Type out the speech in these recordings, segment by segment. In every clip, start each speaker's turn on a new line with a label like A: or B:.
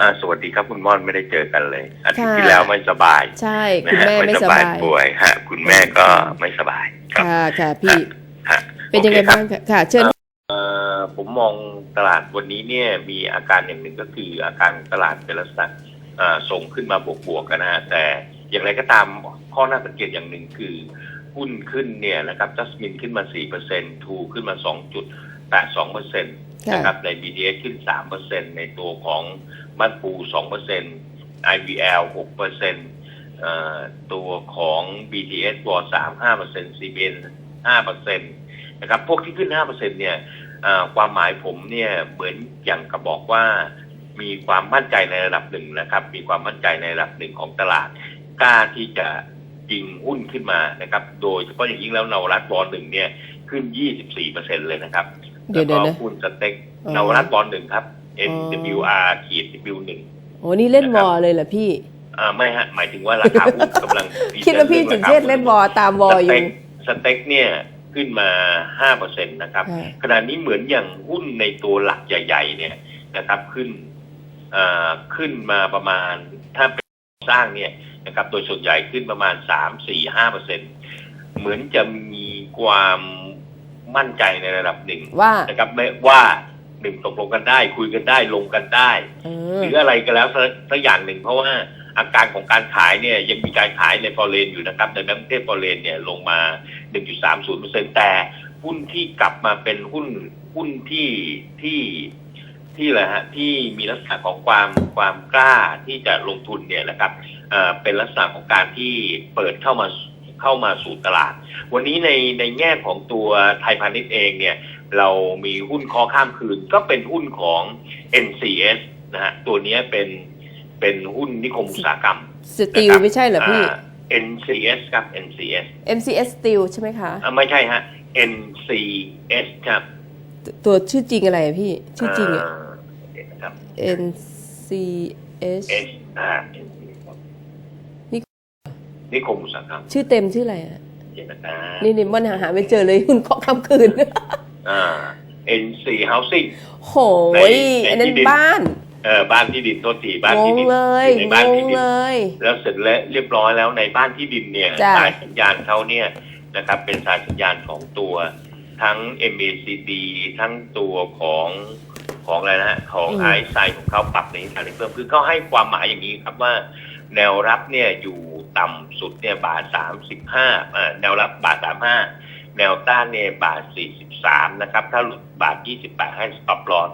A: อ่าสวัสดีครับคุณม่อนไม่ได้เจอกันเลยอาทิตย์
B: ค่ะ
A: ที่แล้วไม่สบาย
B: ใช่
A: นะ
B: คุณ
A: ฮะ
B: แม่ไม่สบาย
A: ป่วยฮะ คุณแม่ก็ไม่สบายครับ
B: ค่ะค่ะพี่
A: ฮะ
B: เป็นยังไง
A: โอคครับ
B: บ้างคะค่ะเชิญ
A: เอ่อผมมองตลาดวันนี้เนี่ยมีอาการอย่างหนึ่งก็คืออาการตลาดเป็นลักษณะอ่าส่งขึ้นมาบวกๆกันนะฮะแต่อย่างไรก็ตามข้อน่าสังเกตอย่างหนึ่งคือหุ้นขึ้นเนี่ยนะครับจัสมินขึ้นมา 4%ทูขึ้นมา 2.82%น
B: ค่ะะ
A: ครับใน BDS ขึ้น 3%ในตัวของ บ้านปู2% IVL 6%เอ่อตัวของ BTS วอ3 5% CBN 5%นะครับ พวกที่ขึ้น5%เนี่ยเอ่อความหมายผมเนี่ยเหมือนอย่างกับบอกว่ามีความมั่นใจในระดับหนึ่งนะครับ มีความมั่นใจในระดับหนึ่งของตลาด กล้าที่จะยิงหุ้นขึ้นมานะครับ โดยเฉพาะอย่างยิ่งแล้วนวรัตบอลหนึ่งเนี่ยขึ้น 24%เลยนะครับ
B: เดี๋ยวเดี๋ยว
A: แล้
B: นะ
A: ก็หุ้นสเต็ก
B: อ๋อ
A: นวรัตบอลหนึ่งครับ
B: อ๋อ
A: NWR ขีด W1
B: โอ้นี่เล่น
A: นะครับ
B: วอเลยเหรอพี่
A: อ่าไม่ฮะ หมายถึงว่าราคาหุ้นกำลัง
B: คิดว่าพี่จุดเชษฐ์เล่นวอตามวอ
A: ส
B: อ
A: เต็
B: ยู่
A: กสเต็กเนี่ยขึ้นมาห้าเปอร์เซ็นตนะครับ
B: ค่ะ
A: ขณะนี้เหมือนอย่างหุ้นในตัวหลักใหญ่ ๆ เนี่ยนะครับขึ้นอ่าขึ้นมาประมาณถ้าเป็นสร้างเนี่ยนะครับ โดยส่วนใหญ่ขึ้นประมาณสามสี่ห้าเปอร์เซ็นเหมือนจะมีความมั่นใจในระดับหนึ่ง
B: ว่า
A: นะครับไม่ว่า หนึ่งตกลงกันได้ คุยกันได้ลงกันได้
B: เอ
A: ห
B: อ
A: รืออะไรก็แล้วสักสักอย่างหนึ่งเพราะว่าอาการของการขายเนี่ยยังมีการขายในฟอเรนอยู่นะครับ ในแบงก์เทพฟอเรนเนี่ยลงมา 1.30%แต่หุ้นที่กลับมาเป็นหุ้นหุ้นที่ที่ที่อะไรฮะที่มีลักษณะของความความกล้าที่จะลงทุนเนี่ยนะครับเอ่อเป็นลักษณะของการที่เปิดเข้ามาเข้ามาสู่ตลาด วันนี้ในในแง่ของตัวไทยพาณิชย์เองเนี่ย เรามีหุ้นคอข้ามคืนก็เป็นหุ้นของ NCS นะฮะตัวเนี้ยเป็นเป็นหุ้นนิคมอุตสาหกรรม
B: สตีล
A: นะครับ
B: ไม่ใช่เหรอพี่า
A: NCS ครับ NCS
B: MCS Steel ใช่ไหมคะ
A: อ่าไม่ใช่ฮะ NCS ครับ
B: ตัวชื่อจริงอะไรอะพี่ ชื่อจริงอะา
A: เดี๋ยวนะครับ
B: NCS
A: S อ่า NCS ครับ
B: นิ
A: นิคมอุตสาหกรรม
B: ชื่อเต็มชื่ออะไรอะ
A: เดี๋ยวนะคะ
B: นี่นี่มันหาหาไม่เจอเลยหุ้นเคาะค่ำคืน
A: อ่า NC Housing
B: โห
A: ใน
B: ย
A: ใน
B: อันนั้น
A: ที่ดิน
B: บ้าน
A: เออบ้านที่ดินโทษทีบ้าน
B: ง
A: ที่
B: ง
A: ดิน
B: เลย
A: อยู่ในบ้าน
B: ง
A: ที่
B: ง
A: ดิน
B: เลย
A: แล้วเสร็จแล้วเรียบร้อยแล้วในบ้านที่ดินเนี่ย
B: จ้ะ
A: สายสัญญาณเขาเนี่ยนะครับ เป็นสายสัญญาณของตัวทั้ง MACD ทั้งตัวของของอะไรนะฮะของไอซ์ไซของเขาปรับในทิศทางที่เพิ่มคือเขาให้ความหมายอย่างนี้ครับว่า แนวรับเนี่ยอยู่ต่ำสุดเนี่ยบาทสามสิบห้าแนวรับบาทสามห้า แนวต้านเนี่ยบาทสี่สิบสามนะครับ ถ้าหลุดบาทยี่สิบแปดให้สต็อปลอส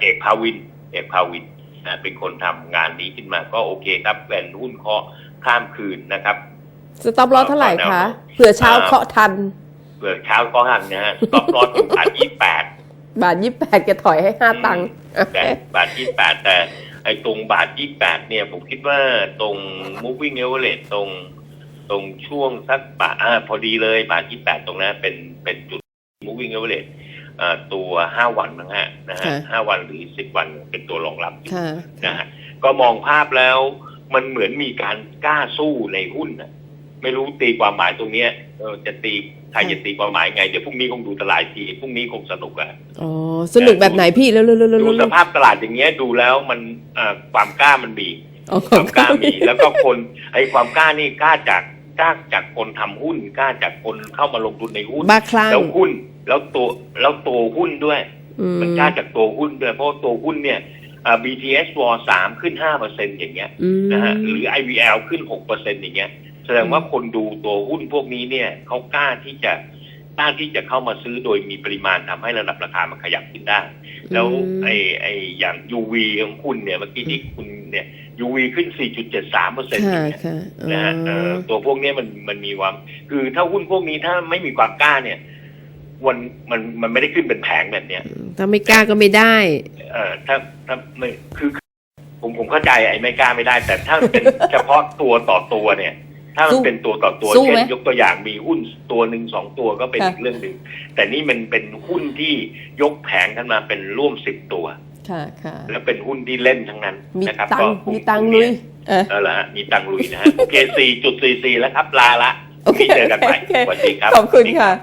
A: เอกภาวิน เอกภาวินนะเป็นคนทำงานนี้ขึ้นมาก็โอเคครับเป็นหุ้นเคาะข้ามคืนนะครับ
B: สต็อปลอสเท่าไหร่คะ เผื่อเช้าเคาะทัน
A: เปิดเช้าก็หันนะฮะ สต็อปลอสอยู่บาทยี่แปด
B: บาทยี่แปดแกถอยให้ห้าตังค์
A: แต่บาทยี่แปดแต่ไอ้ตรงบาทยี่แปดเนี่ย ผมคิดว่าตรง moving average ตรง ตรงช่วงสักบาทอ่าพอดีเลยบาทยี่แปดตรงนั้นเป็นเป็นจุด moving average เอ่อตัวห้าวันนะฮะนะฮะ
B: ค่ะ
A: ห้าวันหรือสิบวันเป็นตัวรองรับอยู่
B: ค่ะ
A: นะฮะก็มองภาพแล้วมันเหมือนมีการกล้าสู้ในหุ้นนะไม่รู้ตีความหมายตรงเนี้ยเออจะตีใครจะตีความหมายไง เดี๋ยวพรุ่งนี้คงดูตลาดอีกทีพรุ่งนี้คงสนุกอะ
B: อ๋อสนุกแบบไหนพี่เร็วๆๆๆ
A: ดูสภาพตลาดอย่างเงี้ยดูแล้วมันเอ่อความกล้ามันมี
B: อ๋อ
A: ความกล้ามีแล้วก็คนไอ้ความกล้านี่กล้าจาก กล้าจากคนทำหุ้นกล้าจากคนเข้ามาลงทุนในหุ้น
B: บ้าคลั่ง
A: แล้วหุ้น แล้วตัวแล้วตัวหุ้นด้วย
B: อืม
A: มันกล้าจากตัวหุ้นด้วย เพราะว่าตัวหุ้นเนี่ยอ่า BTS w สามขึ้นห้าเปอร์เซ็นอย่างเงี้ย
B: อืม
A: นะฮะหรือ IVL ขึ้นหกเปอร์เซ็นอย่างเงี้ย แสดงว่าคนดูตัวหุ้นพวกนี้เนี่ยเขากล้าที่จะกล้าที่จะเข้ามาซื้อโดยมีปริมาณทำให้ระดับราคามันขยับขึ้นได้ แล้ว
B: อืม
A: ไอ้ไอ้อย่าง UV ของคุณเนี่ยเมื่อกี้ที่คุณเนี่ย UV ขึ้น 4.73เปอร์เซ็นต์
B: ค่ะ
A: อย่างเงี้ย
B: ค่ะ
A: นะฮะเอ่อตัวพวกเนี้ยมันมันมีความ คือถ้าหุ้นพวกนี้ถ้าไม่มีความกล้าเนี่ยวันมันมันไม่ได้ขึ้นเป็นแผงแบบเนี้ย
B: ถ้าไม่กล้าก็ไม่ได้
A: เอ่อถ้าถ้าไม่คือ ผมผมเข้าใจไอ้ไม่กล้าไม่ได้ แต่ถ้าเป็นเฉพาะตัวต่อตัวเนี่ย ถ้ามั
B: สู้
A: นเป็นตัวต่อตัว
B: สู้
A: เช่
B: ไหม
A: นยกตัวอย่างมีหุ้นตัวหนึ่งสองตัวก็เป็น
B: ค่ะ
A: อีกเรื่องหนึ่งแต่นี่มันเป็นหุ้นที่ยกแผงกันมาเป็นร่วมสิบตัว
B: ค่ะค่ะ
A: แล้วเป็นหุ้นที่เล่นทั้งนั้น
B: มี
A: นะครับ
B: ตัง
A: ก็
B: ค์
A: กลุ่
B: มีตังค์
A: ก
B: ลุ
A: ลุ่
B: ย
A: ม
B: เออ
A: เออละฮะมีตังค์ลุยนะฮะ โอเคสี่จุดสี่สี่แล้วครับลาละ
B: โอเค
A: เจอกันใหม่
B: โอเค
A: สวัสดีครับ
B: ขอบคุณ
A: สวัสดี
B: ค่ะ
A: รับ